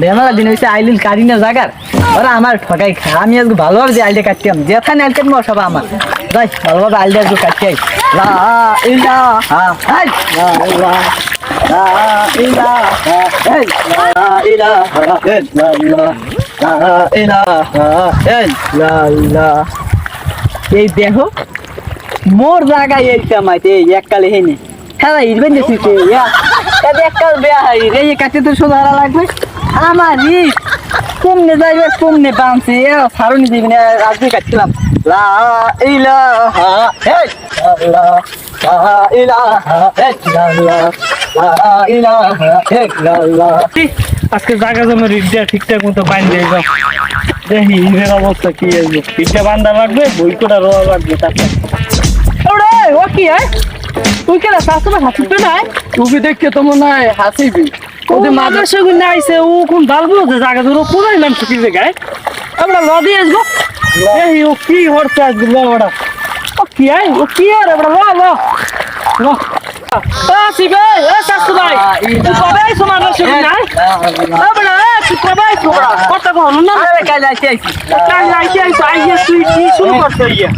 বেমালা দিন হয়েছে আইলিন কারি না জাগার। ওরা আমার ঠকাই খায় আমি আজকে ভালোভাবে যে আইলটা কাটতাম যেখানে আইল কাটবো সব আমার। যাই, ভালোভাবে আইলটা আজকে কাটতে আই। এই দেখো মোর জায়গায় এই কামাইতে এককালে হেনে হ্যাঁ ইরবেন তবে এককাল বেয়া হাই রে কাটতে তো সোজা লাগবে। আমার ই কমনে যাইবে কমনে বানছে এ সারুনি দিবি না আজকে কাটছিলাম। লা ইলাহা লা ইলাহা ইল্লাল্লাহ লা ইলাহা ইল্লাল্লাহ আজকে জায়গা জমি রিক্সা ঠিকঠাক মতো বাইন দিয়ে যাও। দেখি ইনের অবস্থা কি আসবে রিক্সা বান্ধা লাগবে বই কোটা রোয়া লাগবে তারপর। ওরে ও কি হয় তুই কেন শাশুড়ি হাসিতে নাই? তুমি দেখতে তো মনে হয় হাসিবি। ওদের মাদার সেগুন না আইছে ও কোন ডালবো যে জায়গা ধরো কোনাই নাম ছুটি জায়গায় আমরা লদি আসব। এই ও কি হরছে আজকে ল ওটা ও কি আই ও কি আর আমরা ল ল। ল। ইয়া?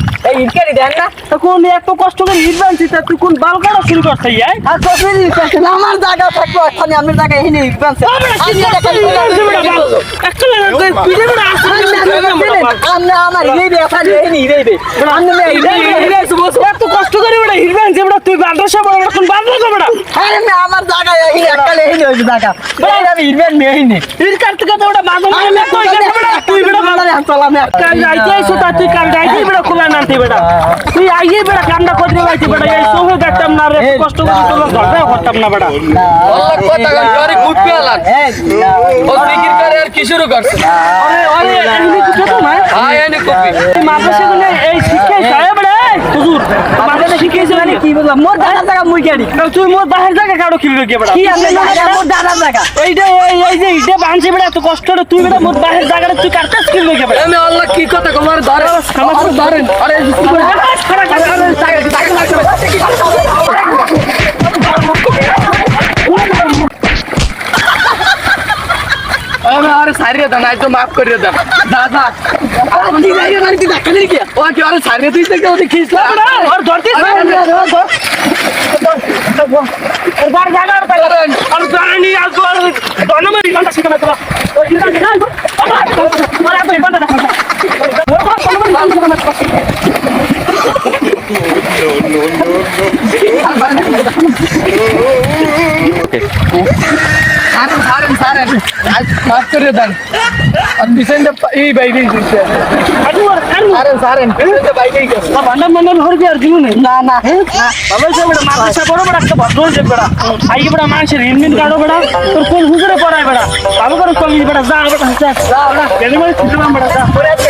এত কষ্ট করে ইট বানছিস তুই কোন বাল কাটা শুরু করছিস ইয়া? আমার জায়গা থাকব ওখানে আমার জায়গা এখানে ইনকারি আমরা আমার হিরে এখন এখানে হিরে এত কষ্ট করে হিরবেন যে তুই বান্দার বান্দা তো বেড়া। আরে না আমার জায়গা এখানে একালে এখানে হইছে জায়গা। বলে আমি হিরবেন মেয়ে এখানে হির কাটতে কাটতে বেড়া মাদম করে না তুই কেন বেড়া। তুই বেড়া চলাম কাল যাইতে আইছো তা তুই কাল যাইতে বেড়া খোলা নানতে বেড়া। তুই আইয়ে বেড়া কামটা করতে যাইতে বেড়া। এই সোহে দেখতাম না রে কষ্ট করে তোর ঘরটা করতাম না বেড়া। আরে আরে এমনি কিছু তো না তুই মাদ্রাসা গুলো এই শিক্ষাই যায় বেড়া এই হুজুর মাদ্রাসা মানে বললাম মোর দাদা জায়গা মুই গাড়ি তুই মোর বাহির জায়গা কারও কিনবে কে বেড়া কি আমি জায়গা মোর দাদা জায়গা এইটা এই এই যে ইটা বানছে বেড়া এত কষ্ট করে তুই বেড়া মোর বাহির জায়গাটা তুই কাটতে কিনবে কে বেড়া আমি আল্লাহ কি কথা তোমার ধরে আমার ধরেন আরে আরে সারিয়ে দেন একদম মাফ করিয়ে দেন দাদা আপনি জায়গা বাড়িতে ধাক্কা দিলি কি ও কি আরে সারিয়ে তুই থেকে ওদের খিসলা আর ধরতে বার জায়গা আর পেলা আর জানি আর তো আর দনমারি ঘণ্টা শিখে তোরা মারা তো ঘণ্টা দেখা সারেন সারেন সারেন। মাফ করিয়ে দেন। আর পিছনে এই বাইরে দিচ্ছে সারেন সারেন পিছনে বাইরে গেছে। বান্ডা মন্ডল হর আর জীবনে না না। বাবা সে বড় মাদ্রাসা বড় বড় একটা ভদ্র হয়েছে বেড়া। আই বড় মানুষের হিন্দিন কাটো বেড়া। তোর কোন হুজুরে পড়ায় বেড়া? বাবু করে কমি বেড়া যা বেড়া যা। যা বেড়া বেড়া যা।